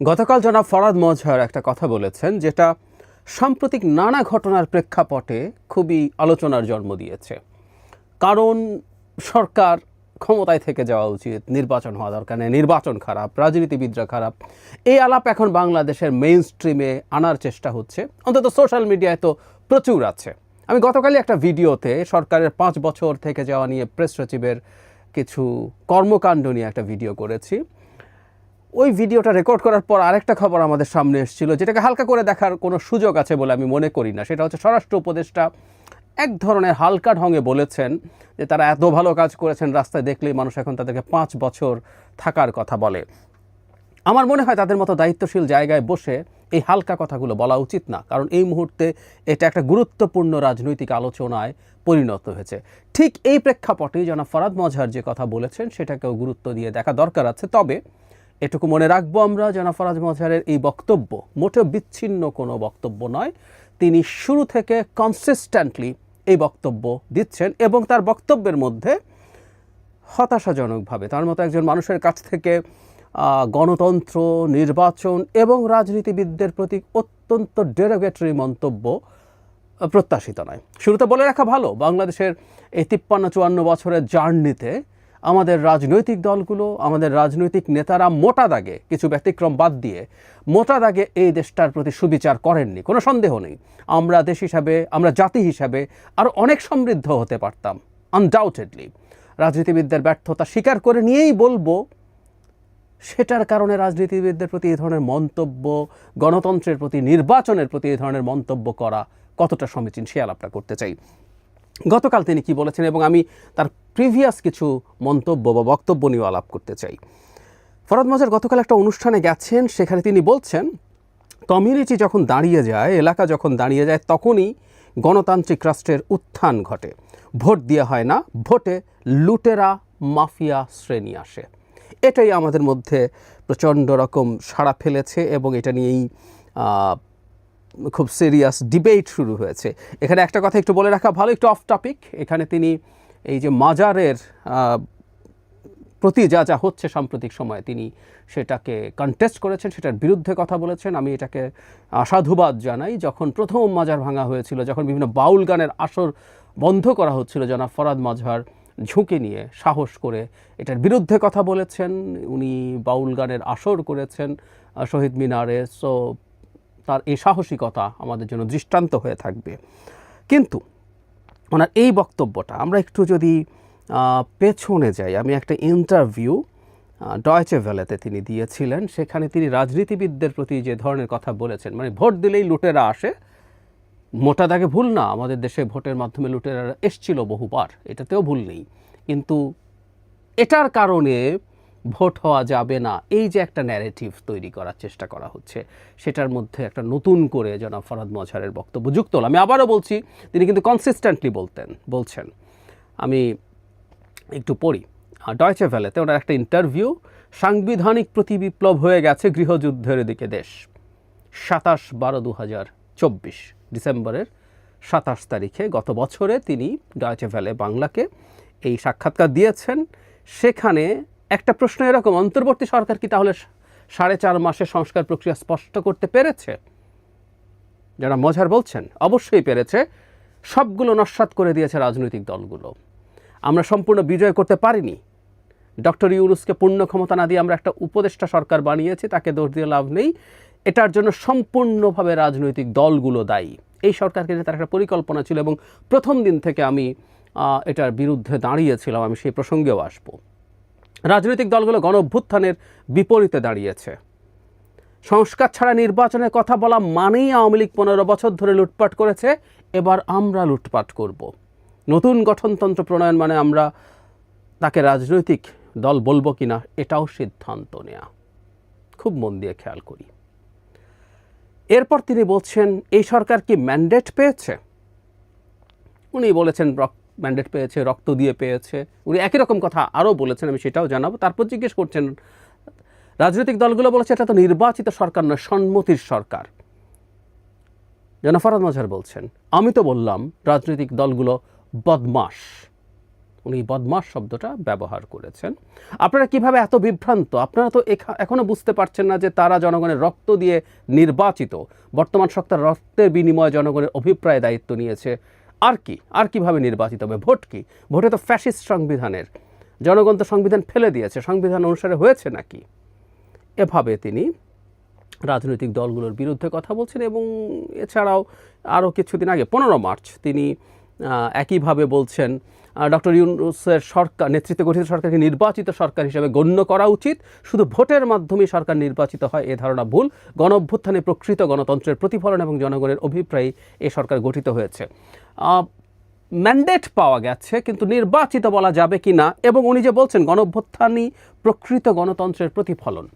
গতকাল জনাব ফরাদ মজহর একটা কথা বলেছেন, যেটা সাম্প্রতিক নানা ঘটনার প্রেক্ষাপটে খুবই আলোচনার জন্ম দিয়েছে। কারণ সরকার ক্ষমতায় থেকে যাওয়া উচিত, নির্বাচন হওয়া দরকার নেই, নির্বাচন খারাপ, রাজনীতিবিদরা খারাপ। এই আলাপ এখন বাংলাদেশের মেইন স্ট্রিমে আনার চেষ্টা হচ্ছে। অন্তত সোশ্যাল মিডিয়ায় তো প্রচুর আছে। আমি গতকালই একটা ভিডিওতে সরকারের পাঁচ বছর থেকে যাওয়া নিয়ে প্রেস সচিবের কিছু কর্মকাণ্ড নিয়ে একটা ভিডিও করেছি। ওই ভিডিওটা রেকর্ড করার পর আরেকটা খবর আমাদের সামনে এসেছিল, যেটাকে হালকা করে দেখার কোনো সুযোগ আছে বলে আমি মনে করি না। সেটা হচ্ছে স্বরাষ্ট্র উপদেষ্টা এক ধরনের হালকা ঢঙে বলেছেন যে তারা এত ভালো কাজ করেছেন, রাস্তায় দেখলেই মানুষ এখন তাদেরকে পাঁচ বছর থাকার কথা বলে। আমার মনে হয় তাদের মতো দায়িত্বশীল জায়গায় বসে এই হালকা কথাগুলো বলা উচিত না, কারণ এই মুহূর্তে এটা একটা গুরুত্বপূর্ণ রাজনৈতিক আলোচনায় পরিণত হয়েছে। ঠিক এই প্রেক্ষাপটে জনাব ফরাদ মজহার যে কথা বলেছেন, সেটাকেও গুরুত্ব দিয়ে দেখা দরকার আছে। তবে এটুকু মনে রাখব আমরা জনাব ফরাজ মজহারের এই বক্তব্য। মোটেও বিচ্ছিন্ন কোনো বক্তব্য নয়। তিনি শুরু থেকে কনসিস্ট্যান্টলি এই বক্তব্য দিচ্ছেন এবং তার বক্তব্যের মধ্যে হতাশাজনকভাবে, তার মতো একজন মানুষের কাছ থেকে গণতন্ত্র, নির্বাচন এবং রাজনীতিবিদদের প্রতি অত্যন্ত ডেরোগেটরি মন্তব্য, প্রত্যাশিত নয়। শুরুতে বলে রাখা ভালো, বাংলাদেশের এই তিপ্পান্ন চুয়ান্ন বছরের জার্নিতে আমাদের রাজনৈতিক দলগুলো, আমাদের রাজনৈতিক নেতারা মোটা দাগে কিছু ব্যতিক্রম বাদ দিয়ে মোটা দাগে এই দেশটার প্রতি সুবিচার করেননি। কোনো সন্দেহ নেই। আমরা দেশ হিসাবে, আমরা জাতি হিসাবে আরও অনেক সমৃদ্ধ হতে পারতাম আনডাউটেডলি রাজনীতিবিদদের ব্যর্থতা স্বীকার করে নিয়েই বলব, সেটার কারণে রাজনীতিবিদদের প্রতি এই ধরনের মন্তব্য, গণতন্ত্রের প্রতি নির্বাচনের প্রতি এই ধরনের মন্তব্য করা কতটা সমীচীন, সে আলাপটা করতে চাই। গতকাল তিনি কি বলেছেন এবং আমি তার প্রিভিয়াস কিছু মন্তব্য বা বক্তব্য নিয়ে আলাপ করতে চাই। ফরাদ মজার গতকাল একটা অনুষ্ঠানে গেছেন, সেখানে তিনি বলছেন, কমিউনিটি যখন দাঁড়িয়ে যায়, এলাকা যখন দাঁড়িয়ে যায়, তখনই গণতান্ত্রিক রাষ্ট্রের উত্থান ঘটে। ভোট দেওয়া হয় না, ভোটে লুটেরা মাফিয়া শ্রেণি আসে। এটাই আমাদের মধ্যে প্রচণ্ড রকম সাড়া ফেলেছে এবং এটা নিয়েই খুব সিরিয়াস ডিবেট শুরু হয়েছে। এখানে একটা কথা একটু বলে রাখা, ভালো একটু অফ টপিক এখানে তিনি এই যে মাজারের প্রতি যা যা হচ্ছে সাম্প্রতিক সময়ে তিনি সেটাকে কন্টেস্ট করেছেন, সেটার বিরুদ্ধে কথা বলেছেন। আমি এটাকে সাধুবাদ জানাই, যখন প্রথম মাজার ভাঙা হয়েছিল, যখন বিভিন্ন বাউল গানের আসর বন্ধ করা হচ্ছিল, জনাব ফরাদ মাজহার ঝুঁকি নিয়ে সাহস করে এটার বিরুদ্ধে কথা বলেছেন। উনি বাউল গানের আসর করেছেন শহীদ মিনারে। সো তার এই সাহসিকতা আমাদের জন্য দৃষ্টান্ত হয়ে থাকবে। কিন্তু ওনার এই বক্তব্যটা আমরা একটু যদি পেছনে যাই। আমি একটা ইন্টারভিউ ডয়চে ভ্যালেতে তিনি দিয়েছিলেন। সেখানে তিনি রাজনীতিবিদদের প্রতি যে ধরনের কথা বলেছেন মানে ভোট দিলেই লুটেরা আসে, মোটা দাগে ভুল না। আমাদের দেশে ভোটের মাধ্যমে লুটেরা এসছিল বহুবার, এটাতেও ভুল নেই। কিন্তু এটার কারণে ভোট হওয়া যাবে না। এই যে একটা ন্যারেটিভ তৈরি করার চেষ্টা করা হচ্ছে, সেটার মধ্যে একটা নতুন করে জনাব ফরাদ মজহারের বক্তব্য যুক্ত হল আমি আবারও বলছি, তিনি কিন্তু কনসিস্টেন্টলি বলতেন, বলছেন। আমি একটু পড়ি। ডয়চে ভ্যালেতে ওনার একটা ইন্টারভিউ সাংবিধানিক প্রতি বিপ্লব হয়ে গেছে গৃহযুদ্ধের দিকে দেশ। সাতাশ বারো দু হাজার চব্বিশ ডিসেম্বরের সাতাশ তারিখে গত বছরে তিনি ডয়চে ভ্যালে বাংলাকে এই সাক্ষাৎকার দিয়েছেন। সেখানে একটা প্রশ্ন এরকম, অন্তর্বর্তী সরকার কি তাহলে সাড়ে চার মাসে সংস্কার প্রক্রিয়া স্পষ্ট করতে পেরেছে? যারা মজার বলছেন, অবশ্যই পেরেছে। সবগুলো নস্বাত করে দিয়েছে রাজনৈতিক দলগুলো। আমরা সম্পূর্ণ বিজয় করতে পারিনি। ডক্টর ইউনুসকে পূর্ণ ক্ষমতা না দিয়ে আমরা একটা উপদেষ্টা সরকার বানিয়েছি, তাকে দোষ দিয়ে লাভ নেই। এটার জন্য সম্পূর্ণভাবে রাজনৈতিক দলগুলো দায়ী। এই সরকারকে নিয়ে তার একটা পরিকল্পনা ছিল এবং প্রথম দিন থেকে আমি এটার বিরুদ্ধে দাঁড়িয়েছিলাম, আমি সেই প্রসঙ্গেও আসব। রাজনৈতিক দলগুলো গণ অভ্যুত্থানের বিপরীতে দাঁড়িয়েছে। সংস্কার ছাড়া নির্বাচনের কথা বলা মানেই আওয়ামী লীগ পনেরো বছর ধরে লুটপাট করেছে, এবার আমরা লুটপাট করব। নতুন গঠনতন্ত্র প্রণয়ন মানে আমরা তাকে রাজনৈতিক দল বলব কিনা, এটাও সিদ্ধান্ত নেয়া। খুব মন দিয়ে খেয়াল করি। এরপর তিনি বলছেন, এই সরকার কি ম্যান্ডেট পেয়েছে? উনি বলেছেন ম্যান্ডেট পেয়েছে, রক্ত দিয়ে পেয়েছে। উনি একই রকম কথা আরও বলেছেন, আমি সেটাও জানাব। তারপর জিজ্ঞেস করছেন, রাজনৈতিক দলগুলো বলেছে এটা তো নির্বাচিত সরকার নয়, সম্মতির সরকার। জনাফরাদ মজার বলছেন, আমি তো বললাম, রাজনৈতিক দলগুলো বদমাস উনি বদমাস শব্দটা ব্যবহার করেছেন। আপনারা কীভাবে এত বিভ্রান্ত? আপনারা তো এখা- এখনও বুঝতে পারছেন না যে তারা জনগণের রক্ত দিয়ে নির্বাচিত। বর্তমান সত্তার রক্তের বিনিময়ে জনগণের অভিপ্রায় দায়িত্ব নিয়েছে। আর কি? আর কীভাবে নির্বাচিত হবে? ভোট কি? ভোটে তো ফ্যাসিস্ট সংবিধানের, জনগণ তো সংবিধান ফেলে দিয়েছে, সংবিধান অনুসারে হয়েছে নাকি? এভাবে তিনি রাজনৈতিক দলগুলোর বিরুদ্ধে কথা বলছেন এবং এছাড়াও আরও কিছুদিন আগে, পনেরো মার্চ, তিনি একইভাবে বলছেন ডক্টর ইউনুসের সরকার, নেতৃত্বে গঠিত সরকারকে নির্বাচিত সরকার হিসেবে গণ্য করা উচিত। শুধু ভোটের মাধ্যমেই সরকার নির্বাচিত হয়, এ ধারণা ভুল। গণ অভ্যুত্থানে প্রকৃত গণতন্ত্রের প্রতিফলন এবং জনগণের অভিপ্রায় এ সরকার গঠিত হয়েছে। ম্যান্ডেট পাওয়া গেছে, কিন্তু নির্বাচিত বলা যাবে কি না, এবং উনি যে বলছেন গণভ্যুত্থানই প্রকৃত গণতন্ত্রের প্রতিফলন।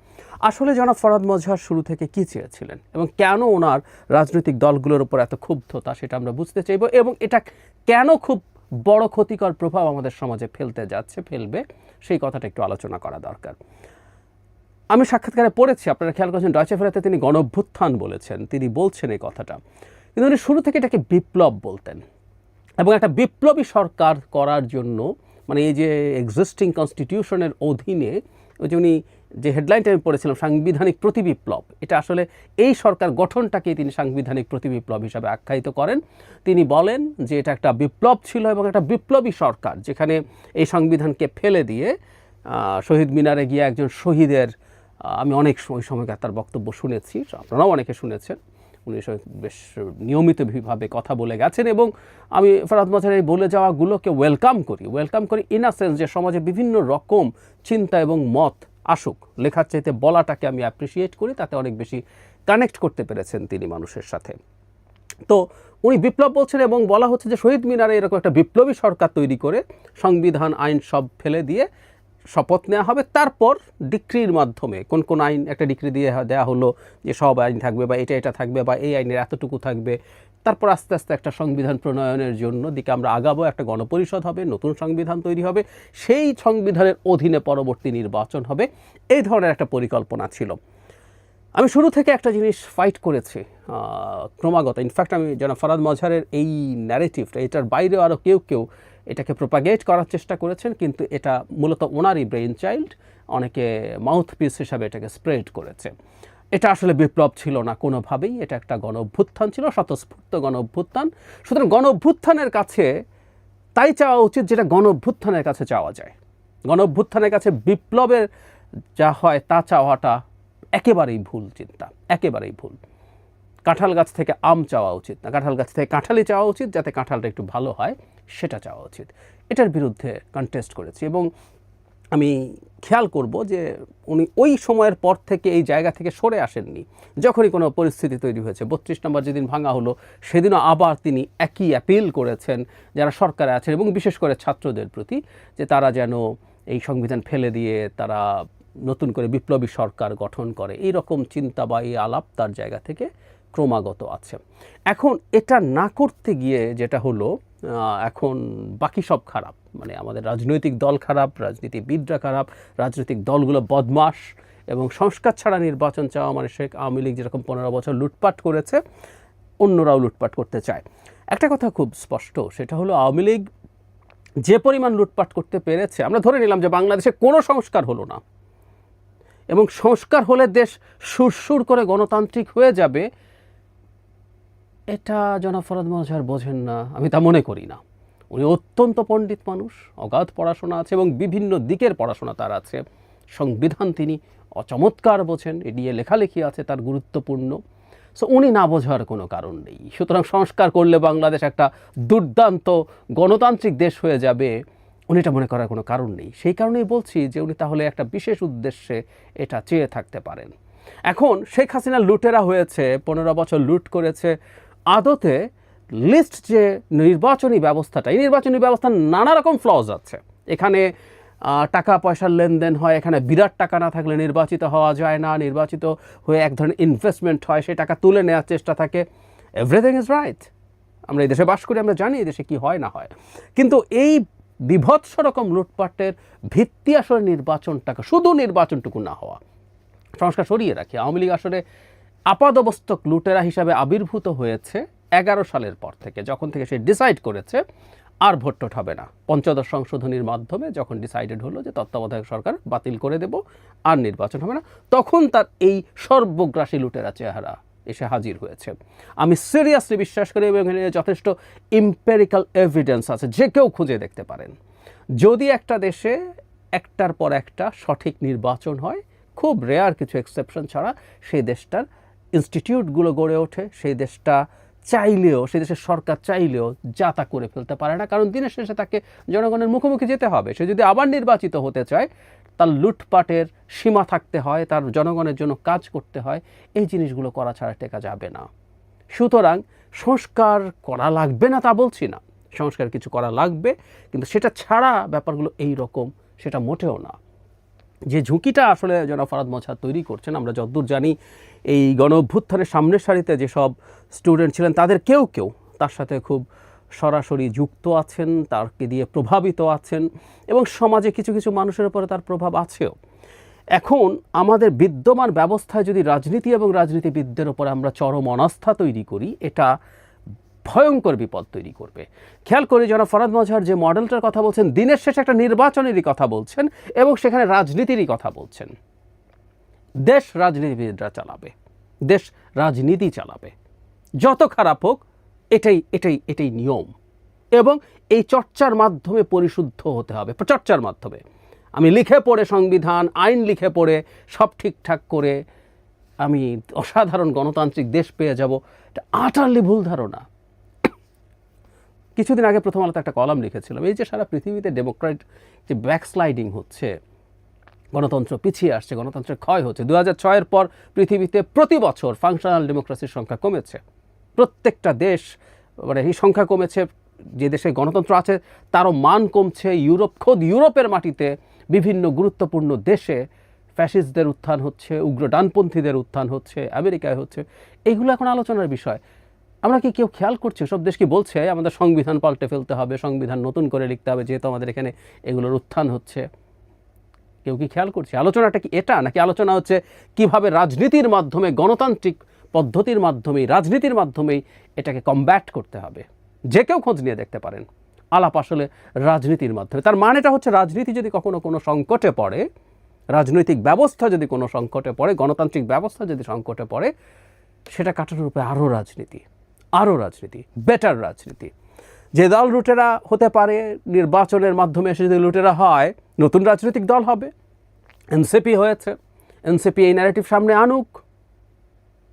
আসলে জনাব ফরাদ মজহার শুরু থেকে কি চেয়েছিলেন, এবং কেন ওনার রাজনৈতিক দলগুলোর উপর এত ক্ষুব্ধতা, সেটা আমরা বুঝতে চাইব, এবং এটা কেন খুব বড় ক্ষতিকর প্রভাব আমাদের সমাজে ফেলতে যাচ্ছে, ফেলবে, সেই কথাটা একটু আলোচনা করা দরকার। আমি সাক্ষাৎকারে পড়েছি, আপনারা খেয়াল করছেন ডয়চে ফেরাতে তিনি গণঅভ্যুত্থান বলেছেন, তিনি বলছেন এই কথাটা। কিন্তু উনি শুরু থেকে এটাকে বিপ্লব বলতেন। এবং একটা বিপ্লবী সরকার করার জন্য মানে এই যে এক্সিস্টিং কনস্টিটিউশনের অধীনে, ওই যে উনি যে হেডলাইনটা আমি পড়েছিলাম, সাংবিধানিক প্রতিবিপ্লব এটা আসলে এই সরকার গঠনটাকেই তিনি সাংবিধানিক প্রতিবিপ্লব হিসাবে আখ্যায়িত করেন। তিনি বলেন যে এটা একটা বিপ্লব ছিল এবং একটা বিপ্লবী সরকার, যেখানে এই সংবিধানকে ফেলে দিয়ে শহীদ মিনারে গিয়ে একজন শহীদের আমি অনেক ওই সময়কার তার বক্তব্য শুনেছি, আপনারাও অনেকে শুনেছেন। উনি এসব বেশ নিয়মিতভাবে কথা বলে গেছেন এবং আমি মাঝার এই বলে যাওয়াগুলোকে ওয়েলকাম করি। ওয়েলকাম করি ইন আ সেন্স যে সমাজে বিভিন্ন রকম চিন্তা এবং মত আসুক। লেখার চাইতে বলাটাকে আমি অ্যাপ্রিসিয়েট করি, তাতে অনেক বেশি কানেক্ট করতে পেরেছেন তিনি মানুষের সাথে। তো উনি বিপ্লব বলছেন এবং বলা হচ্ছে যে শহীদ মিনারে এরকম একটা বিপ্লবী সরকার তৈরি করে সংবিধান, আইন সব ফেলে দিয়ে শপথ নেওয়া হবে। তারপর ডিক্রির মাধ্যমে কোন কোন আইন একটা ডিক্রি দিয়ে দেওয়া হলো যে সব আইন থাকবে বা এটা এটা থাকবে বা এই আইনের এতটুকু থাকবে। তারপর আস্তে আস্তে একটা সংবিধান প্রণয়নের জন্য দিকে আমরা আগাবো, একটা গণপরিষদ হবে, নতুন সংবিধান তৈরি হবে, সেই সংবিধানের অধীনে পরবর্তী নির্বাচন হবে। এই ধরনের একটা পরিকল্পনা ছিল। আমি শুরু থেকে একটা জিনিস ফাইট করেছি ক্রমাগত। ইনফ্যাক্ট আমি যেন ফরাদ মজহারের এই ন্যারেটিভটা এটার বাইরেও আরও কেউ কেউ এটাকে প্রোপাগেট করার চেষ্টা করেছেন, কিন্তু এটা মূলত ওনারই ব্রেইন চাইল্ড অনেকে মাউথ পিস হিসাবে এটাকে স্প্রেড করেছে। এটা আসলে বিপ্লব ছিল না কোনোভাবেই, এটা একটা গণ অভ্যুত্থান ছিল, স্বতঃস্ফূর্ত গণ অভ্যুত্থান সুতরাং গণ অভ্যুত্থানের কাছে তাই চাওয়া উচিত যেটা গণ অভ্যুত্থানের কাছে চাওয়া যায়। গণ অভ্যুত্থানের কাছে বিপ্লবের যা হয় তা চাওয়াটা একেবারেই ভুল চিন্তা, একেবারেই ভুল। কাঁঠাল গাছ থেকে আম চাওয়া উচিত না, কাঁঠাল গাছ থেকে কাঁঠালই চাওয়া উচিত যাতে কাঁঠালটা একটু ভালো হয়। সেটা চাওয়া উচিত। এটার বিরুদ্ধে কন্টেস্ট করেছি এবং আমি খেয়াল করব যে উনি ওই সময়ের পর থেকে এই জায়গা থেকে সরে আসেননি। যখনই কোনো পরিস্থিতি তৈরি হয়েছে, বত্রিশ নম্বর যেদিন ভাঙা হলো, সেদিনও আবার তিনি একই অ্যাপিল করেছেন যারা সরকারে আছেন এবং বিশেষ করে ছাত্রদের প্রতি যে তারা যেন এই সংবিধান ফেলে দিয়ে তারা নতুন করে বিপ্লবী সরকার গঠন করে। এই রকম চিন্তা বা এই আলাপ তার জায়গা থেকে ক্রমাগত আছে। এখন এটা না করতে গিয়ে যেটা হলো এখন বাকি সব খারাপ। মানে আমাদের রাজনৈতিক দল খারাপ, রাজনীতিবিদরা খারাপ, রাজনৈতিক দলগুলো বদমাস এবং সংস্কার ছাড়া নির্বাচন চাওয়া মানে শেখ আওয়ামী লীগ যেরকম পনেরো বছর লুটপাট করেছে, অন্যরাও লুটপাট করতে চায়। একটা কথা খুব স্পষ্ট, সেটা হলো আওয়ামী লীগ যে পরিমাণ লুটপাট করতে পেরেছে, আমরা ধরে নিলাম যে বাংলাদেশে কোনো সংস্কার হলো না। এবং সংস্কার হলে দেশ সুরসুর করে গণতান্ত্রিক হয়ে যাবে এটা জনাব ফরাদ মহাজার বোঝেন না, আমি তা মনে করি না। উনি অত্যন্ত পণ্ডিত মানুষ, অগাধ পড়াশোনা আছে এবং বিভিন্ন দিকের পড়াশোনা তার আছে। সংবিধান তিনি অচমৎকার বোঝেন এ নিয়ে লেখালেখি আছে, তার গুরুত্বপূর্ণ। সো উনি না বোঝার কোনো কারণ নেই। সুতরাং সংস্কার করলে বাংলাদেশ একটা দুর্দান্ত গণতান্ত্রিক দেশ হয়ে যাবে, উনি এটা মনে করার কোনো কারণ নেই। সেই কারণেই বলছি যে উনি তাহলে একটা বিশেষ উদ্দেশ্যে এটা চেয়ে থাকতে পারেন। এখন শেখ হাসিনা লুটেরা হয়েছে, পনেরো বছর লুট করেছে আদতে লিস্ট যে নির্বাচনী ব্যবস্থাটা, এই নির্বাচনী ব্যবস্থার নানা রকম ফ্লজ আছে। এখানে টাকা পয়সার লেনদেন হয়, এখানে বিরাট টাকা না থাকলে নির্বাচিত হওয়া যায় না, নির্বাচিত হয়ে এক ধরনের ইনভেস্টমেন্ট হয়, সেই টাকা তুলে নেওয়ার চেষ্টা থাকে। এভরিথিং ইজ রাইট আমরা এই দেশে বাস করি, আমরা জানি এই দেশে কী হয়, না হয়। কিন্তু এই বিভৎস রকম লুটপাটের ভিত্তি আসলে নির্বাচনটাকে, শুধু নির্বাচনটুকু না হওয়া। সংস্কার সরিয়ে রাখি। আওয়ামী লীগ আসলে আপাদবস্তক লুটেরা হিসাবে আবির্ভূত হয়েছে এগারো সালের পর থেকে, যখন থেকে সে ডিসাইড করেছে আর ভোট টোট হবে না। পঞ্চদশ সংশোধনীর মাধ্যমে যখন ডিসাইডেড হলো যে তত্ত্বাবধায়ক সরকার বাতিল করে দেব, আর নির্বাচন হবে না, তখন তার এই সর্বগ্রাসী লুটেরা চেহারা এসে হাজির হয়েছে। আমি সিরিয়াসলি বিশ্বাস করি এবং এখানে যথেষ্ট ইম্পেরিক্যাল এভিডেন্স আছে, যে কেউ খুঁজে দেখতে পারেন। যদি একটা দেশে একটার পর একটা সঠিক নির্বাচন হয়, খুব রেয়ার কিছু এক্সেপশন ছাড়া সেই দেশটার ইনস্টিটিউটগুলো গড়ে ওঠে, সেই দেশটা চাইলেও, সেই দেশের সরকার চাইলেও যা তা করে ফেলতে পারে না। কারণ দিনের শেষে তাকে জনগণের মুখোমুখি যেতে হবে। সে যদি আবার নির্বাচিত হতে চায়, তার লুটপাটের সীমা থাকতে হয়, তার জনগণের জন্য কাজ করতে হয়, এই জিনিসগুলো করা ছাড়া টেকা যাবে না। সুতরাং সংস্কার করা লাগবে না তা বলছি না। সংস্কার কিছু করা লাগবে, কিন্তু সেটা ছাড়া ব্যাপারগুলো এই রকম সেটা মোটেও না। যে ঝুঁকিটা আসলে জনাব ফরাদ মজহার তৈরি করছেন, আমরা যতদূর জানি এই গণ অভ্যুত্থানের সামনের সারিতে যেসব স্টুডেন্ট ছিলেন, তাদের কেউ কেউ তার সাথে খুব সরাসরি যুক্ত আছেন, তারকে দিয়ে প্রভাবিত আছেন এবং সমাজে কিছু কিছু মানুষের উপরে তার প্রভাব আছেও। এখন আমাদের বিদ্যমান ব্যবস্থায় যদি রাজনীতি এবং রাজনীতিবিদদের উপরে আমরা চরম অনাস্থা তৈরি করি, এটা ভয়ঙ্কর বিপদ তৈরি করবে। খেয়াল করে যারা ফরাদ মজহার যে মডেলটার কথা বলছেন, দিনের শেষে একটা নির্বাচনেরই কথা বলছেন এবং সেখানে রাজনীতিরই কথা বলছেন। দেশ রাজনীতিবিদরা চালাবে। দেশ রাজনীতি চালাবে। যত খারাপ হোক, এটাই এটাই এটাই নিয়ম। এবং এই চর্চার মাধ্যমে পরিশুদ্ধ হতে হবে। চর্চার মাধ্যমে। আমি লিখে পড়ে সংবিধান, আইন লিখে পড়ে সব ঠিকঠাক করে আমি অসাধারণ গণতান্ত্রিক দেশ পেয়ে যাব। এটা আটারলি ভুল ধারণা। কিছুদিন আগে প্রথম আলোতে একটা কলাম লিখেছিলাম, এই যে সারা পৃথিবীতে ডেমোক্রেট যে ব্যাকস্লাইডিং হচ্ছে, গণতন্ত্র পিছিয়ে আসছে, গণতন্ত্রের ক্ষয় হচ্ছে। দু হাজার ছয়ের পর পৃথিবীতে প্রতি বছর ফাংশনাল ডেমোক্রেসির সংখ্যা কমেছে। প্রত্যেকটা দেশ মানে এই সংখ্যা কমেছে, যে দেশে গণতন্ত্র আছে, তারও মান কমছে। ইউরোপ, খোদ ইউরোপের মাটিতে বিভিন্ন গুরুত্বপূর্ণ দেশে ফ্যাসিস্টদের উত্থান হচ্ছে উগ্র ডানপন্থীদের উত্থান হচ্ছে, আমেরিকায় হচ্ছে। এগুলো এখন আলোচনার বিষয়। আমরা কি কেউ খেয়াল করছি? সব দেশ কি বলছে, আমাদের সংবিধান পাল্টে ফেলতে হবে, সংবিধান নতুন করে লিখতে হবে, যেহেতু আমাদের এখানে এগুলোর উত্থান হচ্ছে। কেউ কি খেয়াল করছে? আলোচনাটা কি এটা, নাকি আলোচনা হচ্ছে কীভাবে রাজনীতির মাধ্যমে, গণতান্ত্রিক পদ্ধতির মাধ্যমেই, রাজনীতির মাধ্যমেই এটাকে কমব্যাট করতে হবে? যে কেউ খোঁজ নিয়ে দেখতে পারেন। আলাপ আসলে রাজনীতির মাধ্যমে। তার মানেটা হচ্ছে রাজনীতি যদি কখনো কোনো সংকটে পড়ে, রাজনৈতিক ব্যবস্থা যদি কোনো সংকটে পড়ে, গণতান্ত্রিক ব্যবস্থা যদি সংকটে পড়ে, সেটা কাটানোর উপরে আরও রাজনীতি। আরও রাজনীতি বেটার রাজনীতি। যে দল লুটেরা হতে পারে, নির্বাচনের মাধ্যমে এসে যদি লুটেরা হয়, নতুন রাজনৈতিক দল হবে। এনসিপি হয়েছে। এনসিপি এই ন্যারেটিভ সামনে আনুক।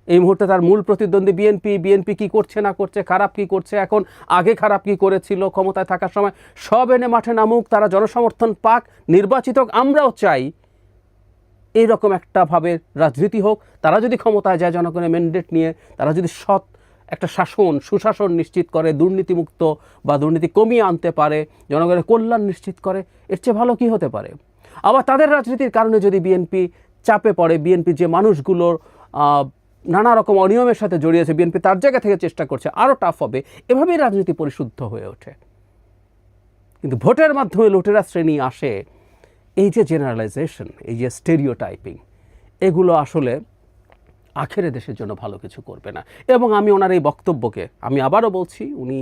এই মুহূর্তে তার মূল প্রতিদ্বন্দ্বী বিএনপি বিএনপি কি করছে না করছে, খারাপ কি করছে, এখন আগে খারাপ কি করেছিল, ক্ষমতায় থাকার সময় সব এনে মাঠে নামুক, তারা জনসমর্থন পাক, নির্বাচিত আমরাও চাই। এইরকম একটা ভাবে রাজনীতি হোক, তারা যদি ক্ষমতায় যায় জনগণের ম্যান্ডেট নিয়ে, তারা যদি সৎ একটা শাসন, সুশাসন নিশ্চিত করে, দুর্নীতিমুক্ত বা দুর্নীতি কমিয়ে আনতে পারে, জনগণের কল্যাণ নিশ্চিত করে, এর চেয়ে ভালো কী হতে পারে? আবার তাদের রাজনীতির কারণে যদি বিএনপি চাপে পড়ে বিএনপি যে মানুষগুলোর নানা রকম অনিয়মের সাথে জড়িয়েছে বিএনপি তার জায়গা থেকে চেষ্টা করছে আরও টাফ হবে, এভাবেই রাজনীতি পরিশুদ্ধ হয়ে ওঠে। কিন্তু ভোটের মাধ্যমে লুটেরা শ্রেণি আসে, এই যে জেনারেলাইজেশন এই যে স্টেরিও টাইপিং এগুলো আসলে আখেরে দেশের জন্য ভালো কিছু করবে না। এবং আমি ওনার এই বক্তব্যকে, আমি আবারও বলছি, উনি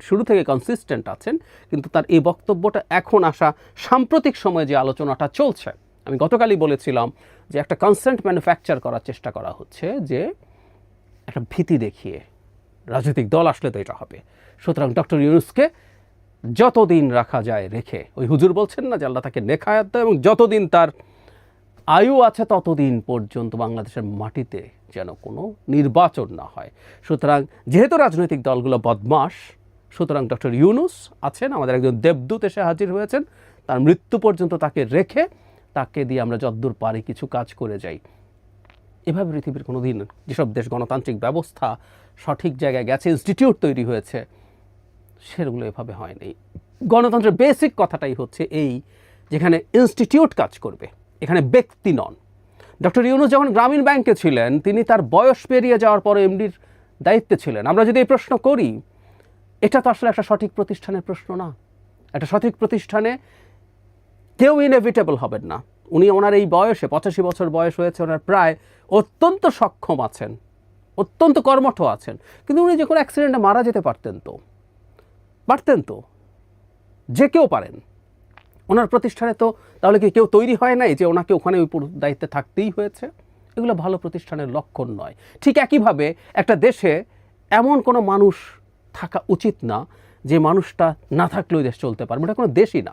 শুরু থেকে কনসিস্টেন্ট আছেন, কিন্তু তার এই বক্তব্যটা এখন আসা সাম্প্রতিক সময়ে যে আলোচনাটা চলছে, আমি গতকালই বলেছিলাম যে একটা কনসেন্ট ম্যানুফ্যাকচার করার চেষ্টা করা হচ্ছে যে একটা ভীতি দেখিয়ে রাজনৈতিক দল আসলে তো এটা হবে। সুতরাং ডক্টর ইউনুসকে যতদিন রাখা যায় রেখে, ওই হুজুর বলছেন না যে আল্লাহ তাকে নেখায়াত এবং যতদিন তার আয়ু আছে ততদিন পর্যন্ত বাংলাদেশের মাটিতে যেন কোনো নির্বাচন না হয়। সুতরাং যেহেতু রাজনৈতিক দলগুলো বদমাস সুতরাং ডক্টর ইউনুস আছেন, আমাদের একজন দেবদূত এসে হাজির হয়েছেন, তার মৃত্যু পর্যন্ত তাকে রেখে, তাকে দিয়ে আমরা যদ্দূর পারি কিছু কাজ করে যাই। এভাবে পৃথিবীর কোনো দিন যেসব দেশ গণতান্ত্রিক ব্যবস্থা সঠিক জায়গায় গেছে ইনস্টিটিউট তৈরি হয়েছে, সেগুলো এভাবে হয়নি। গণতন্ত্রের বেসিক কথাটাই হচ্ছে এই, যেখানে ইনস্টিটিউট কাজ করবে। এখানে ব্যক্তি নন। ডক্টর ইউনুস যখন গ্রামীণ ব্যাংকে ছিলেন, তিনি তার বয়স পেরিয়ে যাওয়ার পরে এমডির দায়িত্বে ছিলেন। আমরা যদি এই প্রশ্ন করি, এটা তো আসলে একটা সঠিক প্রতিষ্ঠানের প্রশ্ন না। একটা সঠিক প্রতিষ্ঠানে কেউ ইনএভিটেবল হবেন না। উনি ওনার এই বয়সে, পঁচাশি বছর বয়স হয়েছে, ওনার প্রায় অত্যন্ত সক্ষম আছেন, অত্যন্ত কর্মঠ আছেন। কিন্তু উনি যে কোনো অ্যাক্সিডেন্টে মারা যেতে পারতেন তো পারতেন তো, যে কেউ পারেন। ওনার প্রতিষ্ঠানে তো তাহলে কি কেউ তৈরি হয় নাই যে ওনাকে ওখানে ওই দায়িত্বে থাকতেই হয়েছে? এগুলো ভালো প্রতিষ্ঠানের লক্ষণ নয়। ঠিক একইভাবে একটা দেশে এমন কোনো মানুষ থাকা উচিত না যে মানুষটা না থাকলেও দেশ চলতে পারবে। এটা কোনো দেশই না।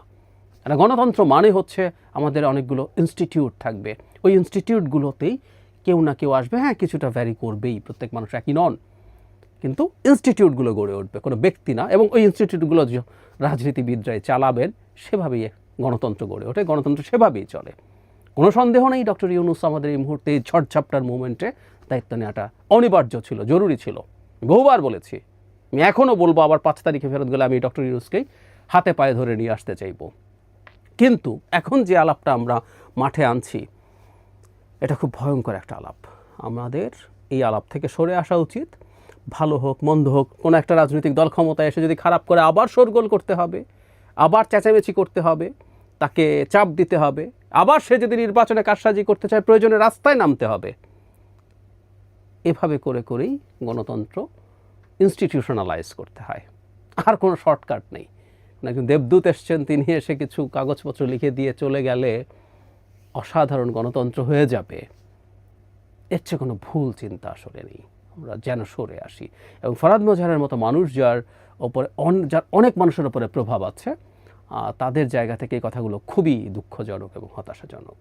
একটা গণতন্ত্র মানে হচ্ছে আমাদের অনেকগুলো ইনস্টিটিউট থাকবে। ওই ইনস্টিটিউটগুলোতেই কেউ না কেউ আসবে। হ্যাঁ কিছুটা ভ্যারি করবেই, প্রত্যেক মানুষ একই নন। কিন্তু ইনস্টিটিউটগুলো গড়ে উঠবে। কোনো ব্যক্তি না। এবং ওই ইনস্টিটিউটগুলো রাজনীতিবিদরাই চালাবেন, সেভাবেই গণতন্ত্র গড়ে ওঠে, গণতন্ত্র সেভাবেই চলে। কোনো সন্দেহ নেই, ডক্টর ইউনুস আমাদের এই মুহূর্তে এই ঝড়ঝাপটার মুভমেন্টে দায়িত্ব নেওয়াটা অনিবার্য ছিল, জরুরি ছিল। বহুবার বলেছি, আমি এখনও বলব, আবার পাঁচ তারিখে ফেরত গেলে আমি ডক্টর ইউনুসকেই হাতে পায়ে ধরে নিয়ে আসতে চাইব। কিন্তু এখন যে আলাপটা আমরা মাঠে আনছি, এটা খুব ভয়ঙ্কর একটা আলাপ। আমাদের এই আলাপ থেকে সরে আসা উচিত। ভালো হোক, মন্দ হোক, কোনো একটা রাজনৈতিক দল ক্ষমতায় এসে যদি খারাপ করে আবার শোরগোল করতে হবে। আবার চেঁচামেচি করতে হবে, তাকে চাপ দিতে হবে, আবার সে যদি নির্বাচনে কারসাজি করতে চায়, প্রয়োজনে রাস্তায় নামতে হবে। এভাবে করে করেই গণতন্ত্র ইনস্টিটিউশনালাইজ করতে হয়। আর কোনো শর্টকাট নেই। একজন দেবদূত এসছেন, তিনি এসে কিছু কাগজপত্র লিখে দিয়ে চলে গেলে অসাধারণ গণতন্ত্র হয়ে যাবে। এর চেয়ে কোনো ভুল চিন্তা আসলে নেই। আমরা যেন সরে আসি। এবং ফরাদ মজাহারের মতো মানুষ যার ওপরে যার অনেক মানুষের ওপরে প্রভাব আছে তাদের জায়গা থেকে এই কথাগুলো খুবই দুঃখজনক এবং হতাশাজনক।